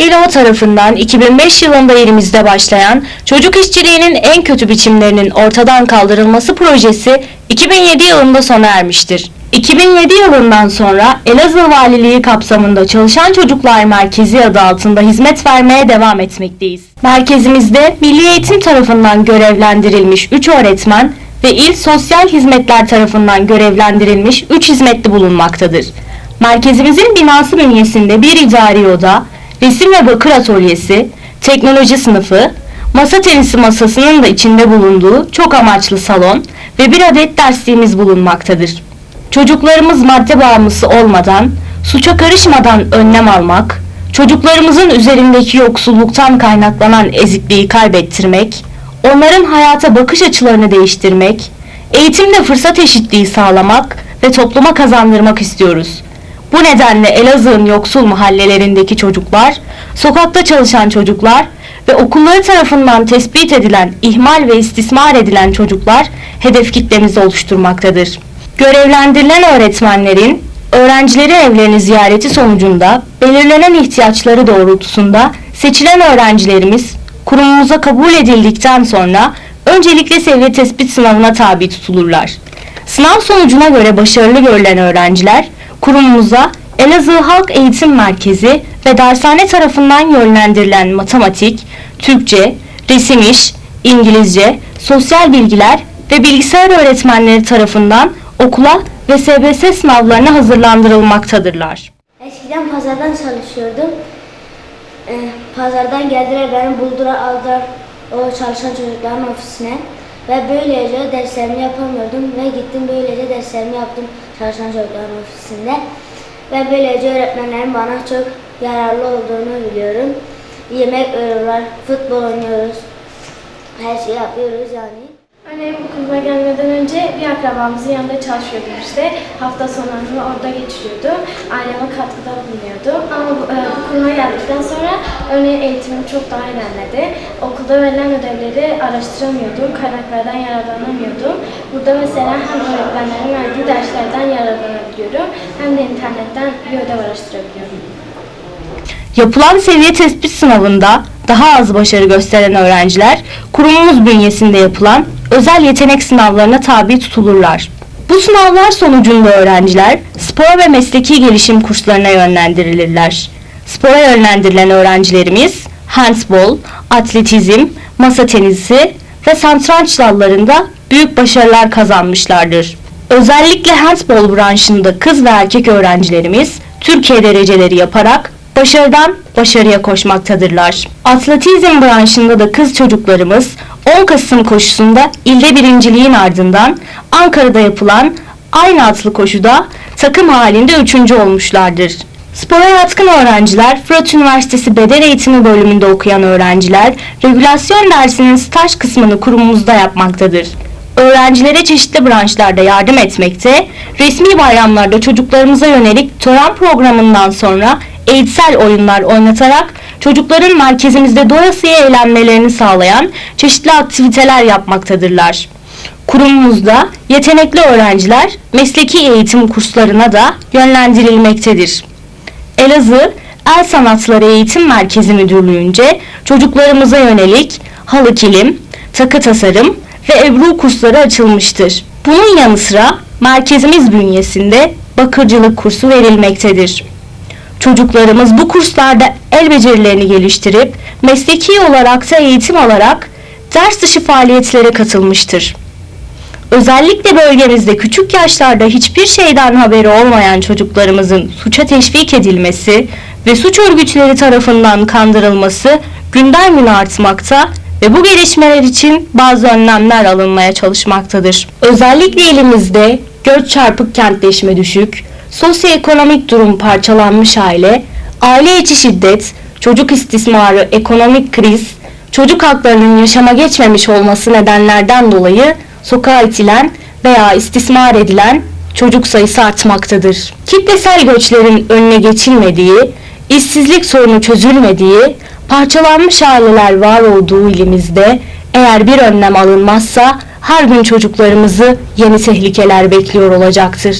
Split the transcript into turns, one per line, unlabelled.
İLO tarafından 2005 yılında elimizde başlayan çocuk işçiliğinin en kötü biçimlerinin ortadan kaldırılması projesi 2007 yılında sona ermiştir. 2007 yılından sonra Elazığ Valiliği kapsamında Çalışan Çocuklar Merkezi adı altında hizmet vermeye devam etmekteyiz. Merkezimizde Milli Eğitim tarafından görevlendirilmiş 3 öğretmen ve İl Sosyal Hizmetler tarafından görevlendirilmiş 3 hizmetli bulunmaktadır. Merkezimizin binası bünyesinde bir idari oda, resim ve bakır atölyesi, teknoloji sınıfı, masa tenisi masasının da içinde bulunduğu çok amaçlı salon ve bir adet dersliğimiz bulunmaktadır. Çocuklarımız madde bağımlısı olmadan, suça karışmadan önlem almak, çocuklarımızın üzerindeki yoksulluktan kaynaklanan ezikliği kaybettirmek, onların hayata bakış açılarını değiştirmek, eğitimde fırsat eşitliği sağlamak ve topluma kazandırmak istiyoruz. Bu nedenle Elazığ'ın yoksul mahallelerindeki çocuklar, sokakta çalışan çocuklar ve okulları tarafından tespit edilen ihmal ve istismar edilen çocuklar hedef kitlemizi oluşturmaktadır. Görevlendirilen öğretmenlerin öğrencilerin evlerini ziyareti sonucunda belirlenen ihtiyaçları doğrultusunda seçilen öğrencilerimiz kurumumuza kabul edildikten sonra öncelikle seviye tespit sınavına tabi tutulurlar. Sınav sonucuna göre başarılı görülen öğrenciler kurumumuza Elazığ Halk Eğitim Merkezi ve dershane tarafından yönlendirilen matematik, Türkçe, resim iş, İngilizce, sosyal bilgiler ve bilgisayar öğretmenleri tarafından okula ve SBS sınavlarına hazırlandırılmaktadırlar.
Eskiden pazardan çalışıyordum. Ee, pazardan geldiler beni buldular aldılar o çalışan çocukların ofisine. Ve böylece derslerimi yapamıyordum ve gittim böylece derslerimi yaptım çalışan çocukların ofisinde. Ve böylece öğretmenlerin bana çok yararlı olduğunu biliyorum. Yemek veriyorlar, futbol oynuyoruz, her şeyi yapıyoruz yani.
Annem okuluma gelmeden önce bir akrabamızın yanında çalışıyordum işte. Hafta sonlarını orada geçiriyordum. Aileme katkıda bulunuyordu. Ama bu, e, bu kuruma geldikten sonra örneğin eğitimim çok daha ilerledi. Okulda verilen ödevleri araştıramıyordum. Kaynaklardan yararlanamıyordum. Burada mesela hem öğretmenlerin verdiği derslerden yararlanabiliyorum. Hem de internetten bir ödev araştırabiliyorum.
Yapılan seviye tespit sınavında daha az başarı gösteren öğrenciler kurumumuz bünyesinde yapılan özel yetenek sınavlarına tabi tutulurlar. Bu sınavlar sonucunda öğrenciler spor ve mesleki gelişim kurslarına yönlendirilirler. Spora yönlendirilen öğrencilerimiz handbol, atletizm, masa tenisi ve satranç dallarında büyük başarılar kazanmışlardır. Özellikle handbol branşında kız ve erkek öğrencilerimiz Türkiye dereceleri yaparak başarıdan başarıya koşmaktadırlar. Atletizm branşında da kız çocuklarımız 10 Kasım koşusunda ilde birinciliğin ardından Ankara'da yapılan aynı atlı koşuda takım halinde üçüncü olmuşlardır. Spora yatkın öğrenciler, Fırat Üniversitesi Beden Eğitimi bölümünde okuyan öğrenciler, regülasyon dersinin staj kısmını kurumumuzda yapmaktadır. Öğrencilere çeşitli branşlarda yardım etmekte, resmi bayramlarda çocuklarımıza yönelik tören programından sonra eğitsel oyunlar oynatarak çocukların merkezimizde doyasıya eğlenmelerini sağlayan çeşitli aktiviteler yapmaktadırlar. Kurumumuzda yetenekli öğrenciler mesleki eğitim kurslarına da yönlendirilmektedir. Elazığ El Sanatları Eğitim Merkezi Müdürlüğü'nce çocuklarımıza yönelik halı kilim, takı tasarım ve ebru kursları açılmıştır. Bunun yanı sıra merkezimiz bünyesinde bakırcılık kursu verilmektedir. Çocuklarımız bu kurslarda el becerilerini geliştirip mesleki olarak da eğitim alarak ders dışı faaliyetlere katılmıştır. Özellikle bölgemizde küçük yaşlarda hiçbir şeyden haberi olmayan çocuklarımızın suça teşvik edilmesi ve suç örgütleri tarafından kandırılması günden güne artmakta ve bu gelişmeler için bazı önlemler alınmaya çalışmaktadır. Özellikle elimizde göç çarpık kentleşme düşük, sosyoekonomik durum parçalanmış aile, aile içi şiddet, çocuk istismarı, ekonomik kriz, çocuk haklarının yaşama geçmemiş olması nedenlerden dolayı sokağa itilen veya istismar edilen çocuk sayısı artmaktadır. Kitlesel göçlerin önüne geçilmediği, işsizlik sorunu çözülmediği, parçalanmış aileler var olduğu ilimizde eğer bir önlem alınmazsa her gün çocuklarımızı yeni tehlikeler bekliyor olacaktır.